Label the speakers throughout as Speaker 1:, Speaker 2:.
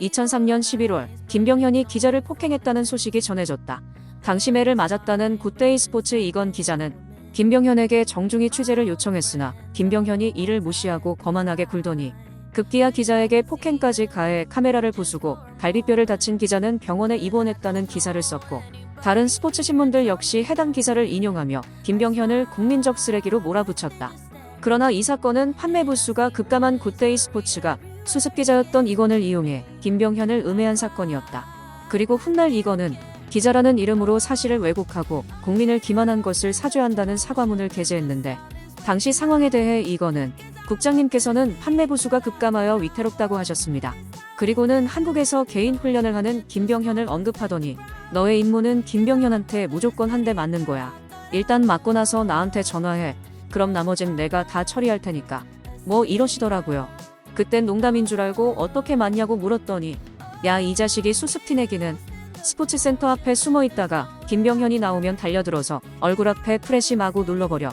Speaker 1: 2003년 11월 김병현이 기자를 폭행했다는 소식이 전해졌다. 당시 매를 맞았다는 굿데이 스포츠 이건 기자는 김병현에게 정중히 취재를 요청했으나 김병현이 이를 무시하고 거만하게 굴더니 급기야 기자에게 폭행까지 가해 카메라를 부수고 갈비뼈를 다친 기자는 병원에 입원했다는 기사를 썼고 다른 스포츠 신문들 역시 해당 기사를 인용하며 김병현을 국민적 쓰레기로 몰아붙였다. 그러나 이 사건은 판매 부수가 급감한 굿데이 스포츠가 수습 기자였던 이건을 이용해 김병현을 음해한 사건이었다. 그리고 훗날 이건은 기자라는 이름으로 사실을 왜곡하고 국민을 기만한 것을 사죄한다는 사과문을 게재했는데 당시 상황에 대해 이건은 국장님께서는 판매 부수가 급감하여 위태롭다고 하셨습니다. 그리고는 한국에서 개인 훈련을 하는 김병현을 언급하더니 너의 임무는 김병현한테 무조건 한 대 맞는 거야. 일단 맞고 나서 나한테 전화해. 그럼 나머진 내가 다 처리할 테니까. 뭐 이러시더라고요. 그땐 농담인 줄 알고 어떻게 맞냐고 물었더니 야 이 자식이 수습티 내기는 스포츠센터 앞에 숨어 있다가 김병현이 나오면 달려들어서 얼굴 앞에 프레시 마구 눌러버려.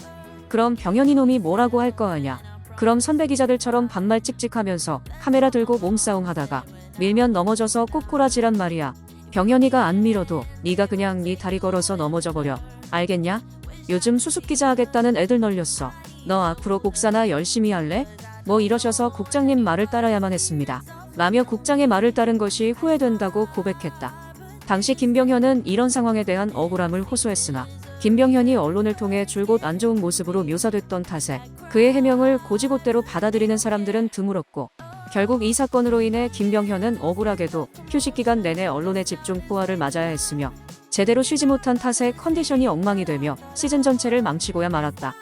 Speaker 1: 그럼 병현이 놈이 뭐라고 할 거 아냐. 그럼 선배 기자들처럼 반말 찍찍하면서 카메라 들고 몸싸움 하다가 밀면 넘어져서 꼬꾸라지란 말이야. 병현이가 안 밀어도 네가 그냥 네 다리 걸어서 넘어져 버려. 알겠냐? 요즘 수습 기자 하겠다는 애들 널렸어. 너 앞으로 곡사나 열심히 할래? 뭐 이러셔서 국장님 말을 따라야만 했습니다. 라며 국장의 말을 따른 것이 후회된다고 고백했다. 당시 김병현은 이런 상황에 대한 억울함을 호소했으나 김병현이 언론을 통해 줄곧 안 좋은 모습으로 묘사됐던 탓에 그의 해명을 고지고대로 받아들이는 사람들은 드물었고 결국 이 사건으로 인해 김병현은 억울하게도 휴식 기간 내내 언론의 집중 포화를 맞아야 했으며 제대로 쉬지 못한 탓에 컨디션이 엉망이 되며 시즌 전체를 망치고야 말았다.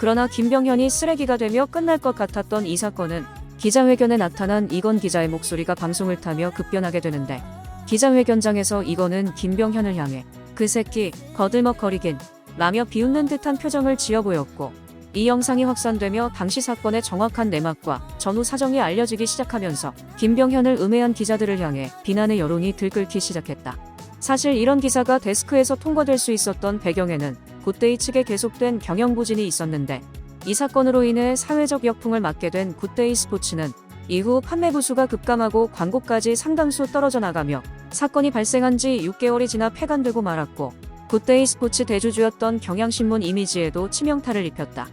Speaker 1: 그러나 김병현이 쓰레기가 되며 끝날 것 같았던 이 사건은 기자회견에 나타난 이건 기자의 목소리가 방송을 타며 급변하게 되는데 기자회견장에서 이건은 김병현을 향해 그 새끼 거들먹거리긴 라며 비웃는 듯한 표정을 지어 보였고 이 영상이 확산되며 당시 사건의 정확한 내막과 전후 사정이 알려지기 시작하면서 김병현을 음해한 기자들을 향해 비난의 여론이 들끓기 시작했다. 사실 이런 기사가 데스크에서 통과될 수 있었던 배경에는 굿데이 측에 계속된 경영 부진이 있었는데 이 사건으로 인해 사회적 역풍을 맞게 된 굿데이 스포츠는 이후 판매 부수가 급감하고 광고까지 상당수 떨어져 나가며 사건이 발생한 지 6개월이 지나 폐간되고 말았고 굿데이 스포츠 대주주였던 경향신문 이미지에도 치명타를 입혔다.